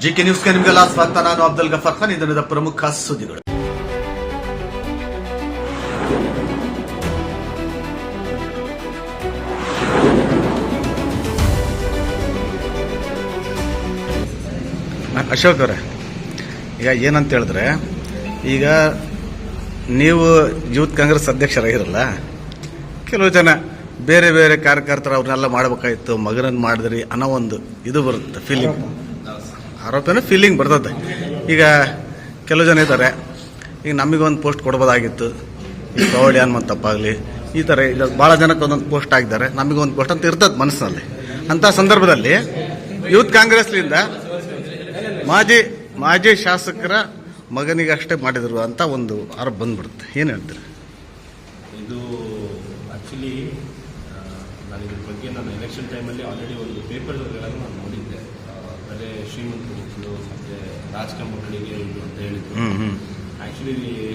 GK ನ್ಯೂಸ್ಗೆ ನಿಮಗೆಲ್ಲ ಸ್ವಾಗತ. ನಾನು ಅಬ್ದುಲ್ ಗಫರ್ ಖಾನ್. ಇದನ್ನ ಪ್ರಮುಖ ಸುದ್ದಿಗಳು. ಅಶೋಕ್ ಅವರೇ. ಈಗ ಏನಂತ ಹೇಳಿದ್ರೆ, ಈಗ ನೀವು ಯೂತ್ ಕಾಂಗ್ರೆಸ್ ಅಧ್ಯಕ್ಷರಾಗಿರಲ್ಲ, ಕೆಲವು ಜನ ಬೇರೆ ಬೇರೆ ಕಾರ್ಯಕರ್ತರು ಅವ್ರನ್ನೆಲ್ಲ ಮಾಡಬೇಕಾಗಿತ್ತು ಮಗನನ್ನು ಮಾಡಿದ್ರಿ ಅನ್ನೋ ಒಂದು ಇದು ಬರುತ್ತೆ ಫೀಲಿಂಗ್ ಆರೋಪನ ಫೀಲಿಂಗ್ ಬರ್ತದೆ. ಈಗ ಕೆಲವು ಜನ ಇದ್ದಾರೆ. ಈಗ ನಮಗೊಂದು ಪೋಸ್ಟ್ ಕೊಡ್ಬೋದಾಗಿತ್ತು. ಈ ಕವಳಿ ತಪ್ಪಾಗಲಿ, ಈ ಥರ ಈಗ ಭಾಳ ಜನಕ್ಕೆ ಒಂದೊಂದು ಪೋಸ್ಟ್ ಆಗಿದ್ದಾರೆ ನಮಗೊಂದು ಪೋಸ್ಟ್ ಅಂತ ಇರ್ತದೆ ಮನಸ್ಸಿನಲ್ಲಿ. ಅಂಥ ಸಂದರ್ಭದಲ್ಲಿ ಯೂತ್ ಕಾಂಗ್ರೆಸ್ಲಿಂದ ಮಾಜಿ ಮಾಜಿ ಶಾಸಕರ ಮಗನಿಗೆ ಅಷ್ಟೇ ಮಾಡಿದ್ರು ಅಂತ ಒಂದು ಆರೋಪ ಬಂದ್ಬಿಡುತ್ತೆ. ಏನು ಹೇಳ್ತೀರಿ? ಇದು ಆ್ಯಕ್ಚುಲಿ ನಾನು ಇದ್ರ ಬಗ್ಗೆ ನಾನು ಎಲೆಕ್ಷನ್ ಟೈಮಲ್ಲಿ ಆಲ್ರೆಡಿ ಒಂದು ಪೇಪರ್ಗಳನ್ನು ನಾನು ನೋಡಿದ್ದೆ ಆ, ಬರೀ ಶ್ರೀಮಂತರು ಮಕ್ಕಳು ಮತ್ತು ರಾಜಕೀಯ ಮಕ್ಕಳಿಗೆ ಇದು ಅಂತ ಹೇಳಿದ್ರು. ಆ್ಯಕ್ಚುಲಿ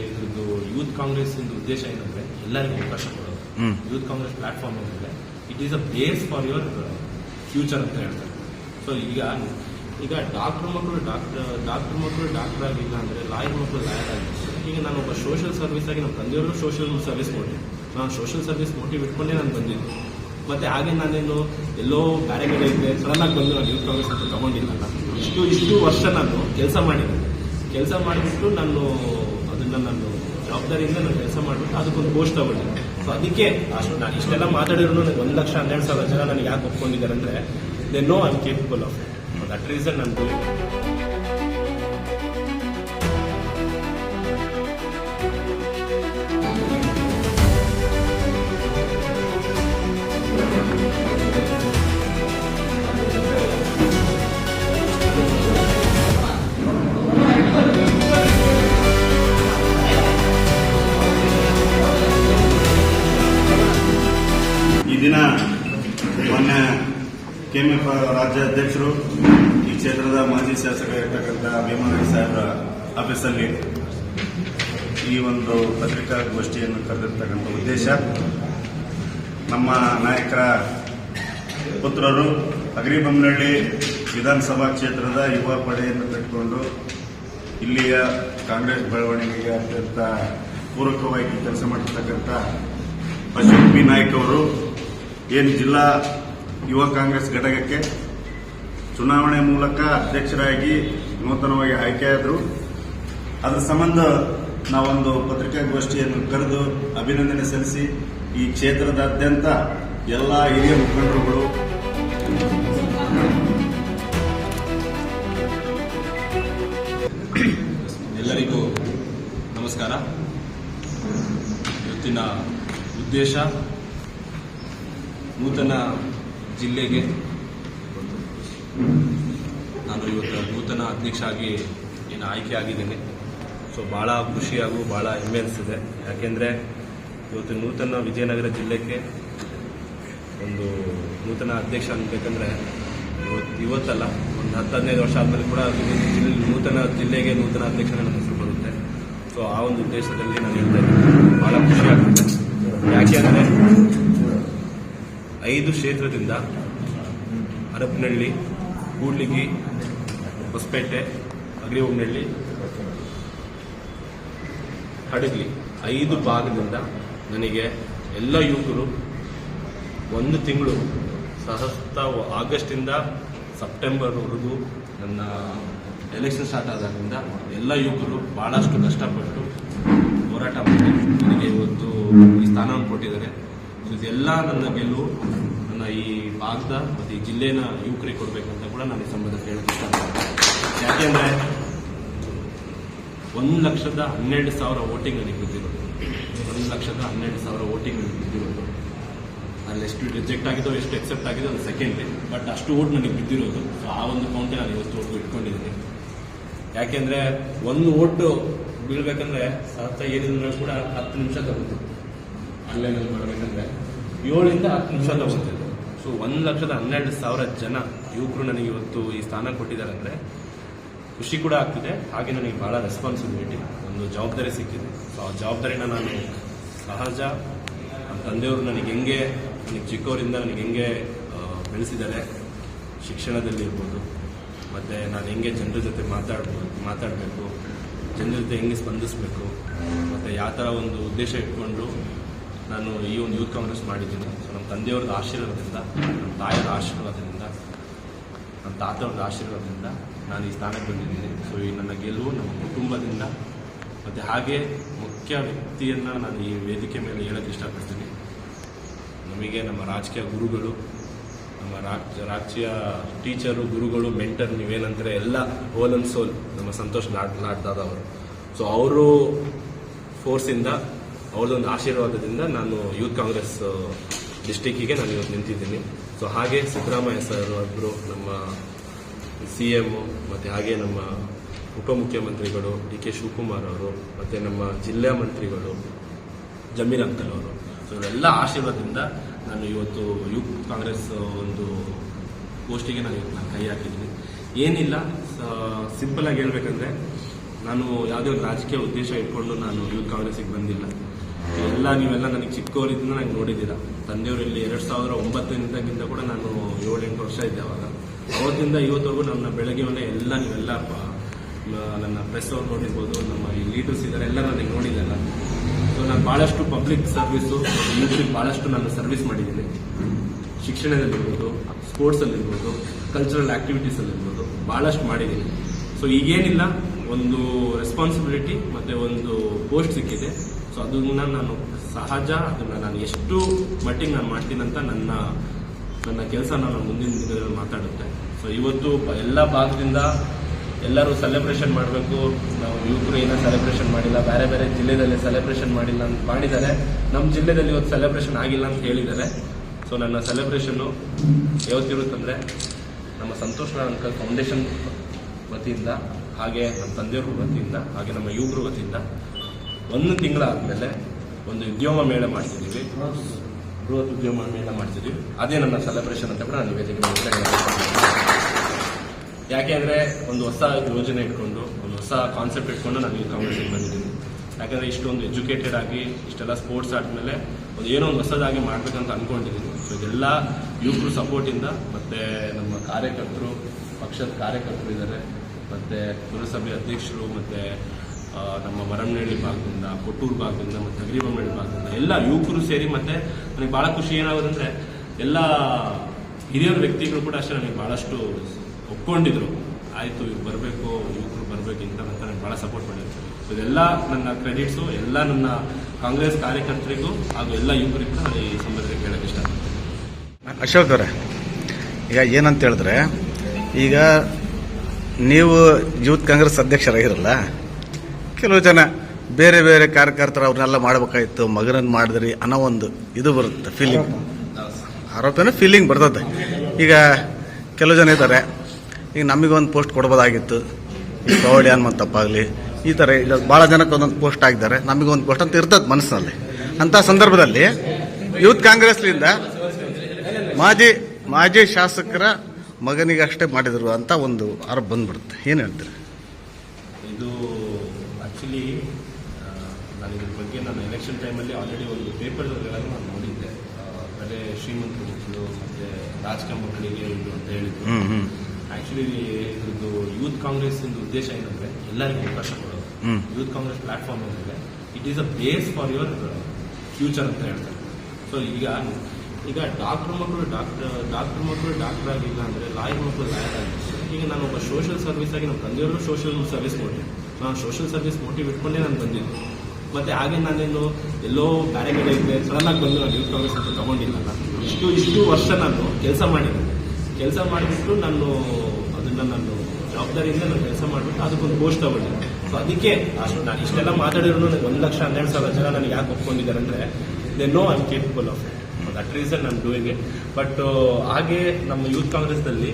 ಇದ್ರದ್ದು ಯೂತ್ ಕಾಂಗ್ರೆಸ್ ಉದ್ದೇಶ ಏನಂದ್ರೆ ಎಲ್ಲರಿಗೂ ಅವಕಾಶ ಕೊಡೋದು. ಯೂತ್ ಕಾಂಗ್ರೆಸ್ ಪ್ಲಾಟ್ಫಾರ್ಮ್ ಅಂದರೆ it is a base for your future ಅಂತ ಹೇಳ್ತಾರೆ. ಸೊ ಈಗ ಈಗ ಡಾಕ್ಟರ್ ಮಕ್ಕಳು ಡಾಕ್ಟರ್ ಡಾಕ್ಟರ್ ಮಕ್ಕಳು ಡಾಕ್ಟರ್ ಆಗಿಲ್ಲ ಅಂದರೆ ಲಾಯರ್ ಮಕ್ಕಳು ಲಾಯರ್ ಆಗಿಲ್ಲ ಈಗ ನಾನು ಒಬ್ಬ ಸೋಷಿಯಲ್ ಸರ್ವಿಸ್ ಆಗಿ ನಮ್ಮ ತಂದೆಯವರು ಸೋಷಿಯಲ್ ಸರ್ವಿಸ್ ಮೋಟಿವ್ ನಾನು ಸೋಷಿಯಲ್ ಸರ್ವಿಸ್ ಮೋಟಿವ್ ಇಟ್ಕೊಂಡೇ ನಾನು ಬಂದಿದ್ದು ಮತ್ತೆ ಹಾಗೆ ನಾನೇನು ಎಲ್ಲೋ ಬೇರೆ ಕಡೆ ಇದ್ದೆ ಸಡನ್ ಆಗಿ ಬಂದು ನಾನು ಯೂತ್ ಕಾಂಗ್ರೆಸ್ ಅಂತ ತಗೊಂಡಿಲ್ಲ ಇಷ್ಟು ಇಷ್ಟು ವರ್ಷ ನಾನು ಕೆಲಸ ಮಾಡಿದ್ದೆ. ಕೆಲಸ ಮಾಡಿಬಿಟ್ಟು ನಾನು ಅದನ್ನ ನಾನು ಜವಾಬ್ದಾರಿಯಿಂದ ನಾನು ಕೆಲಸ ಮಾಡಿಬಿಟ್ಟು ಅದಕ್ಕೊಂದು ಪೋಸ್ಟ್ ತಗೊಂಡಿದ್ದೆ. ಸೊ ಅದಕ್ಕೆ ಅಷ್ಟು ನಾನು ಇಷ್ಟೆಲ್ಲ ಮಾತಾಡಿದ್ರು ನನಗೆ ಒಂದು ಲಕ್ಷ, ಹನ್ನೆರಡು ಸಾವಿರ ಜನ ನನಗೆ ಯಾಕೆ ಒಪ್ಕೊಂಡಿದ್ದಾರೆ ಅಂದರೆ they know I capable of that reason ನಾನು ಕೆಎಂಎಫ್ ರಾಜ್ಯಾಧ್ಯಕ್ಷರು, ಈ ಕ್ಷೇತ್ರದ ಮಾಜಿ ಶಾಸಕರಾಗಿರ್ತಕ್ಕಂಥ ಭೀಮನಗರ ಸಾಹೇಬರ ಆಫೀಸಲ್ಲಿ ಈ ಒಂದು ಪತ್ರಿಕಾಗೋಷ್ಠಿಯನ್ನು ಕರೆದಿರ್ತಕ್ಕಂಥ ಉದ್ದೇಶ, ನಮ್ಮ ನಾಯಕರ ಪುತ್ರರು ಅಗ್ರಿಬೊಮ್ಮನಹಳ್ಳಿ ವಿಧಾನಸಭಾ ಕ್ಷೇತ್ರದ ಯುವ ಪಡೆಯನ್ನು ಕಟ್ಟಿಕೊಂಡು ಇಲ್ಲಿಯ ಕಾಂಗ್ರೆಸ್ ಬೆಳವಣಿಗೆಗೆ ಅತ್ಯಂತ ಪೂರಕವಾಗಿ ಕೆಲಸ ಮಾಡಿರ್ತಕ್ಕಂಥ ಅಶೋಕ್ ಪಿ ನಾಯ್ಕ ಅವರು, ಏನು ಜಿಲ್ಲಾ ಯುವ ಕಾಂಗ್ರೆಸ್ ಘಟಕಕ್ಕೆ ಚುನಾವಣೆ ಮೂಲಕ ಅಧ್ಯಕ್ಷರಾಗಿ ನೂತನವಾಗಿ ಆಯ್ಕೆಯಾದರು ಅದರ ಸಂಬಂಧ ನಾವೊಂದು ಪತ್ರಿಕಾಗೋಷ್ಠಿಯನ್ನು ಕರೆದು ಅಭಿನಂದನೆ ಸಲ್ಲಿಸಿ ಈ ಕ್ಷೇತ್ರದಾದ್ಯಂತ ಎಲ್ಲ ಹಿರಿಯ ಮುಖಂಡರುಗಳು. ಎಲ್ಲರಿಗೂ ನಮಸ್ಕಾರ. ಇವತ್ತಿನ ಉದ್ದೇಶ, ನೂತನ ಜಿಲ್ಲೆಗೆ ನಾನು ಇವತ್ತು ನೂತನ ಅಧ್ಯಕ್ಷ ಆಗಿ ಏನು ಆಯ್ಕೆ ಆಗಿದ್ದೀನಿ. ಸೊ ಭಾಳ ಖುಷಿ ಹಾಗೂ ಭಾಳ ಹೆಮ್ಮೆ ಅನಿಸಿದೆ ಯಾಕೆಂದರೆ ಇವತ್ತು ನೂತನ ವಿಜಯನಗರ ಜಿಲ್ಲೆಗೆ ಒಂದು ನೂತನ ಅಧ್ಯಕ್ಷ ಅನ್ಬೇಕಂದ್ರೆ ಇವತ್ತು ಇವತ್ತಲ್ಲ, ಒಂದು ಹತ್ತು ಹದಿನೈದು ವರ್ಷ ಆದಮೇಲೆ ಕೂಡ ಜಿಲ್ಲೆ ನೂತನ ಜಿಲ್ಲೆಗೆ ನೂತನ ಅಧ್ಯಕ್ಷ ನನ್ನ ಹೆಸರು ಬರುತ್ತೆ. ಸೊ ಆ ಒಂದು ಉದ್ದೇಶದಲ್ಲಿ ನಾನು ಹೇಳ್ತಾ ಇದ್ದೀನಿ. ಭಾಳ ಖುಷಿ ಆಗುತ್ತೆ ಯಾಕೆ ಅಂದರೆ ಐದು ಕ್ಷೇತ್ರದಿಂದ ಹರಪನಹಳ್ಳಿ, ಕೂಡ್ಲಿಗಿ, ಹೊಸಪೇಟೆ ಅಗ್ರಿಬೊಮ್ಮನಹಳ್ಳಿ ಹಡಗ್ಲಿ. ಐದು ಭಾಗದಿಂದ ನನಗೆ ಎಲ್ಲ ಯುವಕರು ಒಂದು ತಿಂಗಳು ಸಹಸ್ತ ಆಗಸ್ಟಿಂದ ಸೆಪ್ಟೆಂಬರ್ವರೆಗೂ ನನ್ನ ಎಲೆಕ್ಷನ್ ಸ್ಟಾರ್ಟ್ ಆದಾಗಿಂದ ಎಲ್ಲ ಯುವಕರು ಭಾಳಷ್ಟು ಕಷ್ಟಪಟ್ಟು ಹೋರಾಟ ಮಾಡಿ ನನಗೆ ಇವತ್ತು ಈ ಸ್ಥಾನವನ್ನು ಕೊಟ್ಟಿದ್ದಾರೆ. ಇದೆಲ್ಲ ನನ್ನ ಗೆಲುವು, ನನ್ನ ಈ ಭಾಗದ ಮತ್ತು ಈ ಜಿಲ್ಲೆನ ಯುವಕರಿಗೆ ಕೊಡಬೇಕಂತ ಕೂಡ ನಾನು ಈ ಸಂಬಂಧ ಹೇಳಕ್ಕೆ ಯಾಕೆಂದ್ರೆ ಯಾಕೆಂದರೆ ಒಂದು ಲಕ್ಷದ ಹನ್ನೆರಡು ಸಾವಿರ ವೋಟಿಂಗ್ ನನಗೆ ಬಿದ್ದಿರೋದು. ಒಂದು ಲಕ್ಷದ ಹನ್ನೆರಡು ಸಾವಿರ ವೋಟಿಂಗ್ ನನಗೆ ಬಿದ್ದಿರೋದು. ಅಲ್ಲಿ ಎಷ್ಟು ರಿಜೆಕ್ಟ್ ಆಗಿದೋ ಎಷ್ಟು ಎಕ್ಸೆಪ್ಟ್ ಆಗಿದೆ ಅದು ಸೆಕೆಂಡ್ರಿ ಬಟ್ ಅಷ್ಟು ವೋಟ್ ನನಗೆ ಬಿದ್ದಿರೋದು. ಸೊ ಆ ಒಂದು ಕೌಂಟೇ ನಾನು ಇವತ್ತುವರೆಗೂ ಇಟ್ಕೊಂಡಿದ್ದೀನಿ. ಯಾಕೆಂದ್ರೆ ಒಂದು ಓಟು ಬೀಳ್ಬೇಕಂದ್ರೆ ಸಹಜ ಏನಿಲ್ಲ ಕೂಡ ಹತ್ತು ನಿಮಿಷ ತಗುತ್ತೆ ಆನ್ಲೈನಲ್ಲಿ ಮಾಡಬೇಕಂದ್ರೆ ಏಳರಿಂದ ಹತ್ತು ನಿಮಿಷ ತಗೊಳ್ತಿದ್ದೆ ಸೊ ಒಂದು ಲಕ್ಷದ ಹನ್ನೆರಡು ಸಾವಿರ ಜನ ಯುವಕರು ನನಗೆ ಇವತ್ತು ಈ ಸ್ಥಾನ ಕೊಟ್ಟಿದ್ದಾರೆ ಅಂದರೆ ಖುಷಿ ಕೂಡ ಆಗ್ತಿದೆ. ಹಾಗೆ ನನಗೆ ಭಾಳ ರೆಸ್ಪಾನ್ಸಿಬಿಲಿಟಿ ಒಂದು ಜವಾಬ್ದಾರಿ ಸಿಕ್ಕಿದೆ. ಸೊ ಆ ಜವಾಬ್ದಾರಿನ ನಾನು ಸಹಜ, ನಮ್ಮ ತಂದೆಯವರು ನನಗೆ ಹೆಂಗೆ ನನಗೆ ಚಿಕ್ಕವರಿಂದ ನನಗೆ ಹೆಂಗೆ ಬೆಳೆಸಿದ್ದಾರೆ, ಶಿಕ್ಷಣದಲ್ಲಿ ಇರ್ಬೋದು, ಮತ್ತು ನಾನು ಹೆಂಗೆ ಜನರ ಜೊತೆ ಮಾತಾಡ್ಬೋದು, ಮಾತಾಡಬೇಕು, ಜನರ ಜೊತೆ ಹೆಂಗೆ ಸ್ಪಂದಿಸಬೇಕು, ಮತ್ತು ಯಾವ ಥರ ಒಂದು ಉದ್ದೇಶ ಇಟ್ಕೊಂಡು ನಾನು ಈ ಒಂದು ಯೂತ್ ಕಾಂಗ್ರೆಸ್ ಮಾಡಿದ್ದೀನಿ. ಸೊ ನಮ್ಮ ತಂದೆಯವ್ರದ್ದು ಆಶೀರ್ವಾದದಿಂದ, ನಮ್ಮ ತಾಯಿಯವ್ರ ಆಶೀರ್ವಾದದಿಂದ, ನಮ್ಮ ತಾತವ್ರದ್ದು ಆಶೀರ್ವಾದದಿಂದ ನಾನು ಈ ಸ್ಥಾನಕ್ಕೆ ಬಂದಿದ್ದೀನಿ. ಸೊ ಈ ನನ್ನ ಗೆಲುವು ನಮ್ಮ ಕುಟುಂಬದಿಂದ ಮತ್ತು ಹಾಗೆ ಮುಖ್ಯ ವ್ಯಕ್ತಿಯನ್ನು ನಾನು ಈ ವೇದಿಕೆ ಮೇಲೆ ಹೇಳೋಕ್ಕೆ ಇಷ್ಟಪಡ್ತೀನಿ. ನಮಗೆ ನಮ್ಮ ರಾಜಕೀಯ ಗುರುಗಳು, ನಮ್ಮ ರಾಜ್ಯ ರಾಜ್ಯ ಟೀಚರು, ಗುರುಗಳು, ಮೆಂಟರ್ ನೀವೇನಂದರೆ ಎಲ್ಲ ಹೋಲ್ ಸೋಲ್ ನಮ್ಮ ಸಂತೋಷ್ ನಾಡ್ ಲಾಡ್ದಾದವರು ಸೊ ಅವರು ಫೋರ್ಸಿಂದ ಅವ್ರದ್ದೊಂದು ಆಶೀರ್ವಾದದಿಂದ ನಾನು ಯೂತ್ ಕಾಂಗ್ರೆಸ್ ಡಿಸ್ಟಿಕ್ಕಿಗೆ ನಾನು ಇವತ್ತು ನಿಂತಿದ್ದೀನಿ. ಸೊ ಹಾಗೆ ಸಿದ್ದರಾಮಯ್ಯ ಸರ್ ಒಬ್ಬರು ನಮ್ಮ ಸಿ ಎಂ ಮತ್ತು ಹಾಗೆ ನಮ್ಮ ಉಪಮುಖ್ಯಮಂತ್ರಿಗಳು, ಡಿ ಕೆ ಶಿವಕುಮಾರ್ ಅವರು, ಮತ್ತು ನಮ್ಮ ಜಿಲ್ಲಾ ಮಂತ್ರಿಗಳು, ಜಮೀರ್ ಅಂಕಲ್ ಅವರು. ಸೊ ಇವರೆಲ್ಲ ಆಶೀರ್ವಾದದಿಂದ ನಾನು ಇವತ್ತು ಯೂತ್ ಕಾಂಗ್ರೆಸ್ ಒಂದು ಪೋಸ್ಟಿಗೆ ನಾನು ಇವತ್ತು ನಾನು ಕೈ ಹಾಕಿದ್ದೀನಿ. ಏನಿಲ್ಲ ಸಿಂಪಲ್ ಆಗಿ ಹೇಳ್ಬೇಕಂದ್ರೆ, ನಾನು ಯಾವುದೇ ಒಂದು ರಾಜಕೀಯ ಉದ್ದೇಶ ಇಟ್ಕೊಂಡು ನಾನು ಯೂತ್ ಕಾಂಗ್ರೆಸ್ಸಿಗೆ ಬಂದಿಲ್ಲ. ಎಲ್ಲ ನೀವೆಲ್ಲ ನನಗೆ ಚಿಕ್ಕವರಿದ್ದ ನಂಗೆ ನೋಡಿದ್ದೀರಾ. ತಂದೆಯವರಲ್ಲಿ ಎರಡು ಸಾವಿರ ಒಂಬತ್ತರಿಂದಾಗಿಂದ ಕೂಡ ನಾನು ಏಳೆಂಟು ವರ್ಷ ಇದ್ದೆ ಅವಾಗ. ಅವತ್ತಿಂದ ಇವತ್ತವರೆಗೂ ನನ್ನ ಬೆಳಗ್ಗೆವನ್ನೇ ಎಲ್ಲ ನೀವೆಲ್ಲ ನನ್ನ ಪ್ರೆಸ್ ಅವ್ರು ನೋಡಿರ್ಬೋದು, ನಮ್ಮ ಈ ಲೀಡರ್ಸ್ ಇದ್ದಾರೆ ಎಲ್ಲ ನನಗೆ ನೋಡಿದ್ದಲ್ಲ ಸೊ ನಾನು ಭಾಳಷ್ಟು ಪಬ್ಲಿಕ್ ಸರ್ವಿಸು ಯೂತ್ಗೆ ಭಾಳಷ್ಟು ನಾನು ಸರ್ವಿಸ್ ಮಾಡಿದ್ದೀನಿ. ಶಿಕ್ಷಣದಲ್ಲಿರ್ಬೋದು ಸ್ಪೋರ್ಟ್ಸಲ್ಲಿರ್ಬೋದು ಕಲ್ಚರಲ್ ಆ್ಯಕ್ಟಿವಿಟೀಸಲ್ಲಿರ್ಬೋದು ಭಾಳಷ್ಟು ಮಾಡಿದ್ದೀನಿ. ಸೊ ಈಗೇನಿಲ್ಲ, ಒಂದು ರೆಸ್ಪಾನ್ಸಿಬಿಲಿಟಿ ಮತ್ತು ಒಂದು ಪೋಸ್ಟ್ ಸಿಕ್ಕಿದೆ. ಸೊ ಅದನ್ನ ನಾನು ಸಹಜ ಅದನ್ನ ನಾನು ಎಷ್ಟು ಮಟ್ಟಿಗೆ ನಾನು ಮಾಡ್ತೀನಿ ಅಂತ ನನ್ನ ನನ್ನ ಕೆಲಸ ನಾನು ಮುಂದಿನ ದಿನಗಳಲ್ಲಿ ಮಾತಾಡುತ್ತೆ. ಸೊ ಇವತ್ತು ಎಲ್ಲ ಭಾಗದಿಂದ ಎಲ್ಲರೂ ಸೆಲೆಬ್ರೇಷನ್ ಮಾಡಬೇಕು. ನಾವು ಯುವಕರು ಏನೋ ಸೆಲೆಬ್ರೇಷನ್ ಮಾಡಿಲ್ಲ. ಬೇರೆ ಬೇರೆ ಜಿಲ್ಲೆದಲ್ಲಿ ಸೆಲೆಬ್ರೇಷನ್ ಮಾಡಿಲ್ಲ ಅಂತ ಮಾಡಿದ್ದಾರೆ. ನಮ್ಮ ಜಿಲ್ಲೆದಲ್ಲಿ ಇವತ್ತು ಸೆಲೆಬ್ರೇಷನ್ ಆಗಿಲ್ಲ ಅಂತ ಹೇಳಿದ್ದಾರೆ. ಸೊ ನನ್ನ ಸೆಲೆಬ್ರೇಷನ್ನು ಯಾವತ್ತಿರುತ್ತಂದರೆ ನಮ್ಮ ಸಂತೋಷ್ ಫೌಂಡೇಶನ್ ವತಿಯಿಂದ, ಹಾಗೆ ನಮ್ಮ ತಂದೆಯವ್ರ ವತಿಯಿಂದ, ಹಾಗೆ ನಮ್ಮ ಯುವಕರ ವತಿಯಿಂದ ಒಂದು ತಿಂಗಳಾದಮೇಲೆ ಒಂದು ಉದ್ಯಮ ಮೇಳ ಮಾಡ್ತಿದ್ದೀವಿ. ಬೃಹತ್ ಉದ್ಯಮ ಮೇಳ ಮಾಡ್ತಿದ್ದೀವಿ. ಅದೇ ನನ್ನ ಸೆಲೆಬ್ರೇಷನ್ ಅಂತ ಕೂಡ ನಾನು ವೇದಿಕೆ ಯಾಕೆ ಅಂದರೆ ಒಂದು ಹೊಸ ಯೋಜನೆ ಇಟ್ಕೊಂಡು, ಒಂದು ಹೊಸ ಕಾನ್ಸೆಪ್ಟ್ ಇಟ್ಕೊಂಡು ನಾನು ಈ ಕಾಂಗ್ರೆಸ್ಗೆ ಬಂದಿದ್ದೀನಿ. ಯಾಕಂದರೆ ಇಷ್ಟೊಂದು ಎಜುಕೇಟೆಡ್ ಆಗಿ, ಇಷ್ಟೆಲ್ಲ ಸ್ಪೋರ್ಟ್ಸ್ ಆದಮೇಲೆ ಒಂದು ಏನೋ ಒಂದು ಹೊಸದಾಗಿ ಮಾಡ್ಬೇಕಂತ ಅಂದ್ಕೊಂಡಿದ್ದೀನಿ ಸೊ ಇದೆಲ್ಲ ಯುವಕರು ಸಪೋರ್ಟಿಂದ ಮತ್ತು ನಮ್ಮ ಕಾರ್ಯಕರ್ತರು, ಪಕ್ಷದ ಕಾರ್ಯಕರ್ತರು ಇದ್ದಾರೆ. ಮತ್ತು ಪುರಸಭೆ ಅಧ್ಯಕ್ಷರು, ಮತ್ತು ನಮ್ಮ ಮರಮನಹಳ್ಳಿ ಭಾಗದಿಂದ ಕೊಟ್ಟೂರು ಭಾಗದಿಂದ, ಮತ್ತು ಹಗರಿಬೊಮ್ಮನಹಳ್ಳಿ ಭಾಗದಿಂದ ಎಲ್ಲ ಯುವಕರು ಸೇರಿ ಮತ್ತು ನನಗೆ ಭಾಳ ಖುಷಿ ಏನಾಗೋದಂದರೆ ಎಲ್ಲ ಹಿರಿಯರ ವ್ಯಕ್ತಿಗಳು ಕೂಡ ಅಷ್ಟೇ ನನಗೆ ಭಾಳಷ್ಟು ಒಪ್ಕೊಂಡಿದ್ರು. ಆಯಿತು, ಇವ್ರು ಬರಬೇಕು, ಯುವಕರು ಬರಬೇಕು ಅಂತ ನನಗೆ ಭಾಳ ಸಪೋರ್ಟ್ ಮಾಡಿದ್ರು. ಸೊ ಇದೆಲ್ಲ ನನ್ನ ಕ್ರೆಡಿಟ್ಸು ಎಲ್ಲ ನನ್ನ ಕಾಂಗ್ರೆಸ್ ಕಾರ್ಯಕರ್ತರಿಗೂ ಹಾಗೂ ಎಲ್ಲ ಯುವಕರಿಗೂ ನಾನು ಈ ಸಂದರ್ಭದಲ್ಲಿ ಕೇಳಕ್ಕೆ ಇಷ್ಟಪಡ್ತೀನಿ. ಅಶೋಕ್ ಅವರೇ. ಈಗ ಏನಂತ ಹೇಳಿದ್ರೆ, ಈಗ ನೀವು ಯೂತ್ ಕಾಂಗ್ರೆಸ್ ಅಧ್ಯಕ್ಷರಾಗಿರಲ್ಲ ಕೆಲವು ಜನ ಬೇರೆ ಬೇರೆ ಕಾರ್ಯಕರ್ತರು ಅವ್ರನ್ನೆಲ್ಲ ಮಾಡಬೇಕಾಗಿತ್ತು ಮಗನನ್ನು ಮಾಡಿದ್ರಿ ಅನ್ನೋ ಒಂದು ಇದು ಬರುತ್ತೆ ಫೀಲಿಂಗ್ ಆರೋಪನ ಫೀಲಿಂಗ್ ಬರ್ತದೆ. ಈಗ ಕೆಲವು ಜನ ಇದ್ದಾರೆ, ಈಗ ನಮಗೊಂದು ಪೋಸ್ಟ್ ಕೊಡ್ಬೋದಾಗಿತ್ತು. ಈ ಕವಡಿ ಹನುಮಂತಪ್ಪ ಆಗಲಿ ಈ ಥರ ಈಗ ಭಾಳ ಜನಕ್ಕೆ ಒಂದೊಂದು ಪೋಸ್ಟ್ ಆಗಿದ್ದಾರೆ ನಮಗೊಂದು ಪೋಸ್ಟ್ ಅಂತ ಇರ್ತದೆ ಮನಸ್ಸಿನಲ್ಲಿ. ಅಂಥ ಸಂದರ್ಭದಲ್ಲಿ ಯೂತ್ ಕಾಂಗ್ರೆಸ್ಲಿಂದ ಮಾಜಿ ಮಾಜಿ ಶಾಸಕರ ಮಗನಿಗಷ್ಟೇ ಮಾಡಿದರು ಅಂತ ಒಂದು ಆರೋಪ ಬಂದ್ಬಿಡುತ್ತೆ. ಏನು ಹೇಳ್ತೀರಿ? ಇದು ಆ್ಯಕ್ಚುಲಿ ನಾನು ಇದ್ರ ಬಗ್ಗೆ ನಾನು ಎಲೆಕ್ಷನ್ ಟೈಮಲ್ಲಿ ಆಲ್ರೆಡಿ ಒಂದು ಪೇಪರ್ಗಳನ್ನು ನಾನು ನೋಡಿದ್ದೆ. ಅದೇ ಶ್ರೀಮಂತ ಮುಖ್ಯರು ಮತ್ತು ರಾಜಕೀಯ ಮಕ್ಕಳಿಗೆ ಇದು ಅಂತ ಹೇಳಿದ್ರು. ಆ್ಯಕ್ಚುಲಿ ಇದ್ರದ್ದು ಯೂತ್ ಕಾಂಗ್ರೆಸ್ ಉದ್ದೇಶ ಏನಂದರೆ ಎಲ್ಲರಿಗೂ ಅವಕಾಶ ಕೊಡೋದು. ಯೂತ್ ಕಾಂಗ್ರೆಸ್ ಪ್ಲಾಟ್ಫಾರ್ಮ್ ಏನಂದರೆ it is a base for your future ಅಂತ ಹೇಳ್ತಾರೆ. ಸೊ ಈಗ ಈಗ ಡಾಕ್ಟರ್ ಮಕ್ಕಳು ಡಾಕ್ಟರ್ ಡಾಕ್ಟರ್ ಮಕ್ಕಳು ಡಾಕ್ಟರ್ ಆಗಿಲ್ಲ ಅಂದರೆ ಲಾಯರ್ ಮಕ್ಕಳು ಲಾಯರ್ ಆಗಿಲ್ಲ. ಈಗ ನಾನು ಒಬ್ಬ ಸೋಷಿಯಲ್ ಸರ್ವಿಸ್ ಆಗಿ ನಮ್ಮ ತಂದೆಯವರು ಸೋಷಿಯಲ್ ಸರ್ವಿಸ್ ಮೋಟಿವ್ ನಾನು ಸೋಷಿಯಲ್ ಸರ್ವಿಸ್ ಮೋಟಿವ್ ಇಟ್ಕೊಂಡೇ ನಾನು ಬಂದಿದ್ದು. ಮತ್ತೆ ಹಾಗೆ ನಾನೇನು ಎಲ್ಲೋ ಬೇರೆ ಕಡೆ ಇದ್ದೆ ಸಡನ್ ಆಗಿ ಬಂದು ನಾನು ಯೂತ್ ಕಾಂಗ್ರೆಸ್ ಅಂತ ತಗೊಂಡಿಲ್ಲ. ಇಷ್ಟು ಇಷ್ಟು ವರ್ಷ ನಾನು ಕೆಲಸ ಮಾಡಿದ್ದೆ ಕೆಲಸ ಮಾಡಿಬಿಟ್ಟು ನಾನು ಅದನ್ನ ನಾನು ಜವಾಬ್ದಾರಿಯಿಂದ ನಾನು ಕೆಲಸ ಮಾಡಿಬಿಟ್ಟು ಅದಕ್ಕೊಂದು ಪೋಸ್ಟ್ ತಗೊಂಡಿದ್ದೆ ಸೊ ಅದಕ್ಕೆ ಅಷ್ಟು ನಾನು ಇಷ್ಟೆಲ್ಲ ಮಾತಾಡಿದ್ರು ನನಗೆ ಒಂದು ಲಕ್ಷ ಹನ್ನೆರಡು ಸಾವಿರ ಜನ ನನಗೆ ಯಾಕೆ ಒಪ್ಕೊಂಡಿದ್ದಾರೆ ಅಂದರೆ they know I capable of that reason ನಾನು ಡೂಯಿಂಗ್ ಇಟ್ ಬಟ್ ಹಾಗೆ ನಮ್ಮ ಯೂತ್ ಕಾಂಗ್ರೆಸ್ನಲ್ಲಿ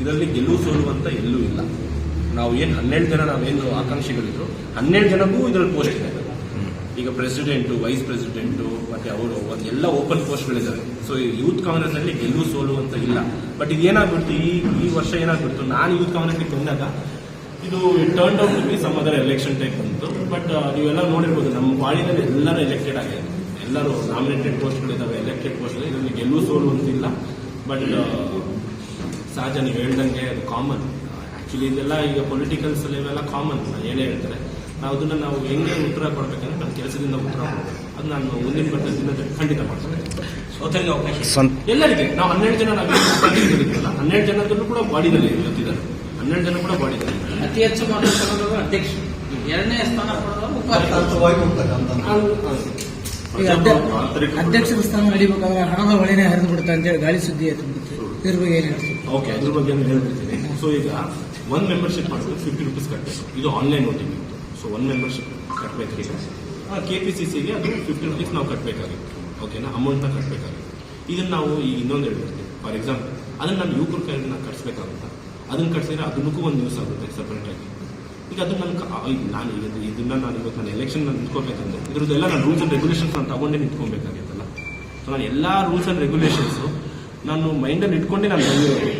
ಇದರಲ್ಲಿ ಗೆಲುವು ಸೋಲು ಎಲ್ಲೂ ಇಲ್ಲ. ನಾವು ಏನು ಹನ್ನೆರಡು ಜನ ನಾವೇನು ಆಕಾಂಕ್ಷಿಗಳಿದ್ರು, ಹನ್ನೆರಡು ಜನಕ್ಕೂ ಇದರಲ್ಲಿ ಪೋಸ್ಟ್ ಇದೆ. ಈಗ ಪ್ರೆಸಿಡೆಂಟು ವೈಸ್ ಪ್ರೆಸಿಡೆಂಟು ಮತ್ತೆ ಅವರು ಎಲ್ಲ ಓಪನ್ ಪೋಸ್ಟ್ಗಳಿದ್ದಾವೆ ಸೊ ಯೂತ್ ಕಾಂಗ್ರೆಸ್ ಅಲ್ಲಿ ಗೆಲ್ಲು ಸೋಲು ಅಂತ ಇಲ್ಲ. ಬಟ್ ಇದು ಏನಾಗ್ಬಿಡ್ತು? ಈ ಈ ವರ್ಷ ಏನಾಗ್ಬಿಡ್ತು? ನಾನು ಯೂತ್ ಕಾಂಗ್ರೆಸ್ಗೆ ಬಂದಾಗ, ಇದು turn out be some other election type ಬಂತು. ಬಟ್ ನೀವೆಲ್ಲ ನೋಡಿರ್ಬೋದು, ನಮ್ಮ ಬಾಳಿನಲ್ಲಿ ಎಲ್ಲರೂ ಎಲೆಕ್ಟೆಡ್ ಆಗಿದೆ ಎಲ್ಲರೂ ನಾಮಿನೇಟೆಡ್ ಪೋಸ್ಟ್ಗಳಿದ್ದಾವೆ ಎಲೆಕ್ಟೆಡ್ ಪೋಸ್ಟ್ ಇದರಲ್ಲಿ ಗೆಲ್ಲು ಸೋಲು ಅಂತಿಲ್ಲ ಬಟ್ ಸಹಜ ನೀವು ಹೇಳ್ದಂಗೆ ಅದು ಕಾಮನ್ ಆಕ್ಚುಲಿ ಇದೆಲ್ಲ ಈಗ ಪೊಲಿಟಿಕಲ್ಸ್ ಇವೆಲ್ಲ ಕಾಮನ್ ಏನೇ ಹೇಳ್ತಾರೆ ನಾವು ಅದನ್ನ ನಾವು ಹೆಂಗೆ ಉತ್ತರ ಕೊಡ್ಬೇಕಂದ್ರೆ ನಮ್ಮ ಕೆಲಸದಿಂದ ಉತ್ತರ ಕೊಡ್ಬೇಕು. ಅದು ನಾನು ಮುಂದಿನ ಬರ್ತಾ ದಿನದಲ್ಲಿ ಖಂಡಿತ ಮಾಡ್ತೇನೆ ಸೋತರಿಗೆ ಅವಕಾಶ ಇದೆ. ಎಲ್ಲರಿಗೆ ನಾವು ಹನ್ನೆರಡು ಜನ ನಾವು ಹನ್ನೆರಡು ಜನದಲ್ಲೂ ಕೂಡ ಬಾಡಿನಲ್ಲಿ ಇರುತ್ತಿದ್ದಾರೆ ಹನ್ನೆರಡು ಜನ ಕೂಡ ಬಾಡಿನಲ್ಲಿ ಅತಿ ಹೆಚ್ಚು ಅಧ್ಯಕ್ಷರು. ಎರಡನೇ ಸ್ಥಾನ ಅಧ್ಯಕ್ಷರ ಸ್ಥಾನ ನಡಿಬೇಕಾದ್ರೆ ಹಣದ ಹೊಳೆನೇ ಹರಿದು ಬಿಡುತ್ತೆ ಅಂತೇಳಿ ಗಾಳಿ ಸುದ್ದಿ ಆಯ್ತು ಬಿಡುತ್ತೆ. ಇದ್ರ ಬಗ್ಗೆ ಏನ್ ಹೇಳ್ತೀವಿ ಓಕೆ ಅದ್ರ ಬಗ್ಗೆ ಹೇಳ್ಬಿಡ್ತೀನಿ. ಸೊ ಈಗ ಒಂದ್ ಮೆಂಬರ್ಶಿಪ್ ಮಾಡಿದ್ರೆ ಫಿಫ್ಟಿ ರುಪೀಸ್ ಕಟ್ಟಬೇಕು ಇದು ಆನ್ಲೈನ್ ನೋಡಿ ಇತ್ತು ಸೊ ಒನ್ ಮೆಂಬರ್ಶಿಪ್ ಕಟ್ಟಬೇಕು ಈಗ ಕೆ ಪಿ ಸಿ ಸಿಗೆ ಅದು ಫಿಫ್ಟಿ ರುಪೀಸ್ ನಾವು ಕಟ್ಟಬೇಕಾಗಿತ್ತು ಓಕೆನಾ ಅಮೌಂಟ್ನ ಕಟ್ಟಬೇಕಾಗಿತ್ತು ಇದನ್ನ ನಾವು ಈಗ ಇನ್ನೊಂದು ಹೇಳ್ಬಿಡ್ತೀವಿ ಫಾರ್ ಎಕ್ಸಾಂಪಲ್ ಅದನ್ನ ನಾನು ಯುವಕರ ಕೈಯನ್ನು ಕಟ್ಸ್ಬೇಕಾಗುತ್ತಾ? ಅದನ್ನ ಕಟ್ಸಿದ್ರೆ ಅದಕ್ಕೂ ಒಂದು ನ್ಯೂಸ್ ಆಗುತ್ತೆ ಸಪ್ರೇಟಾಗಿ ಈಗ ಅದು ನನ್ನ ನಾನು ಈಗ ಇದು- ಇದನ್ನ ನಾನು ಇವತ್ತು ನಾನು ಎಲೆಕ್ಷನ್ ನಾನು ನಿಂತ್ಕೋಬೇಕಂದ್ರೆ ಇದ್ರದ್ದೆಲ್ಲ ನಾನು ರೂಲ್ಸ್ ಅಂಡ್ ರೆಗ್ಯುಲೇಷನ್ಸ್ ನಾನು ತಗೊಂಡೇ ನಿಂತ್ಕೊಬೇಕಾಗಿತ್ತಲ್ಲ ಸೊ ನಾನು ಎಲ್ಲ ರೂಲ್ಸ್ ಅಂಡ್ ರೆಗ್ಯುಲೇಷನ್ಸು ನಾನು ಮೈಂಡಲ್ಲಿ ಇಟ್ಕೊಂಡೆ ನಾನು ಬಂದಿರೋದು